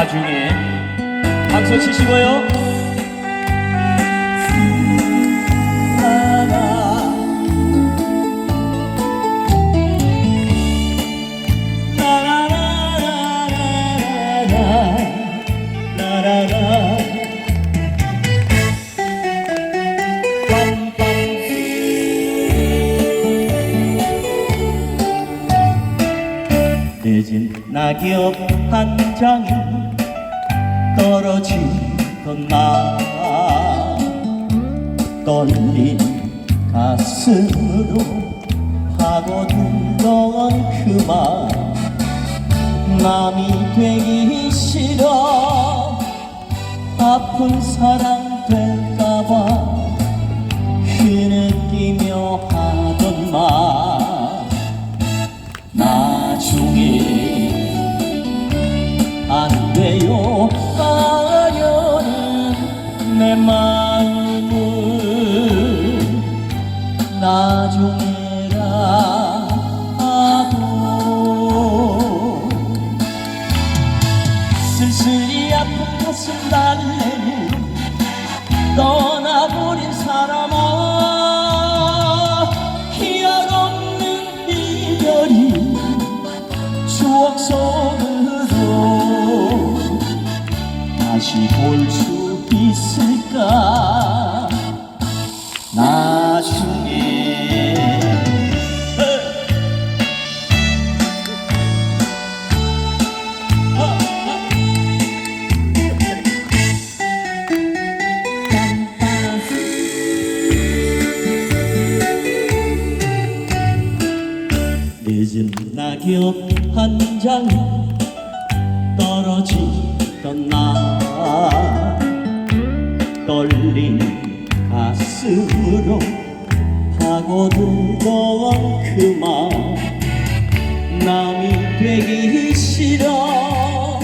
나중에 박수 치시고요. 늦은 낙엽 한 장이 떨어지던 날 떨린 가슴으로 파고들던 그말. 남이 되기 싫어 아픈 사랑 될까봐 흐느끼며 하던 말. 나중에 안 돼요 내 마음은 나중에라 하고. 쓸쓸히 아픈 가슴 달래며 떠나버린 사람아. 기억 없는 이별이 추억 속으로 다시 볼수 있을까? 나중에. 늦은 낙엽 한 장이 떨어지던 날 떨린 가슴으로 파고들던 그말 남이 되기 싫어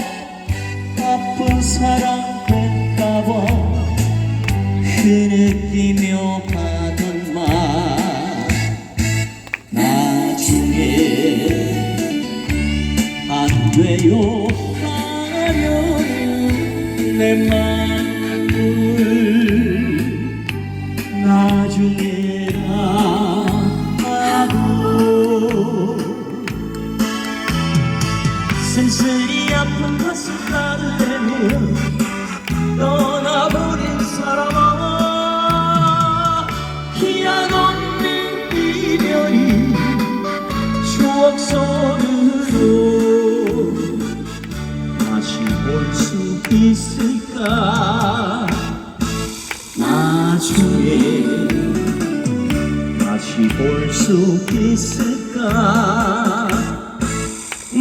아픈 사랑 될까봐 흐느끼며 하던 말 나중에 안 돼요. 하려는 내마 쓸쓸히 아픈 가슴 달래며 떠나버린 사람아 희약 없는 이별이 추억 속으로 다시 볼수 있을까? 나중에 다시 볼 수 있을까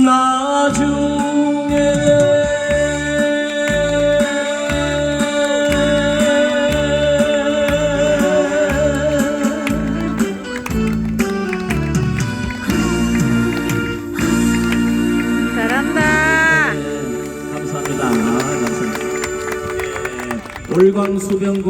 나중에 잘한다. 감사합니다. 감사합니다. 예, 올광수병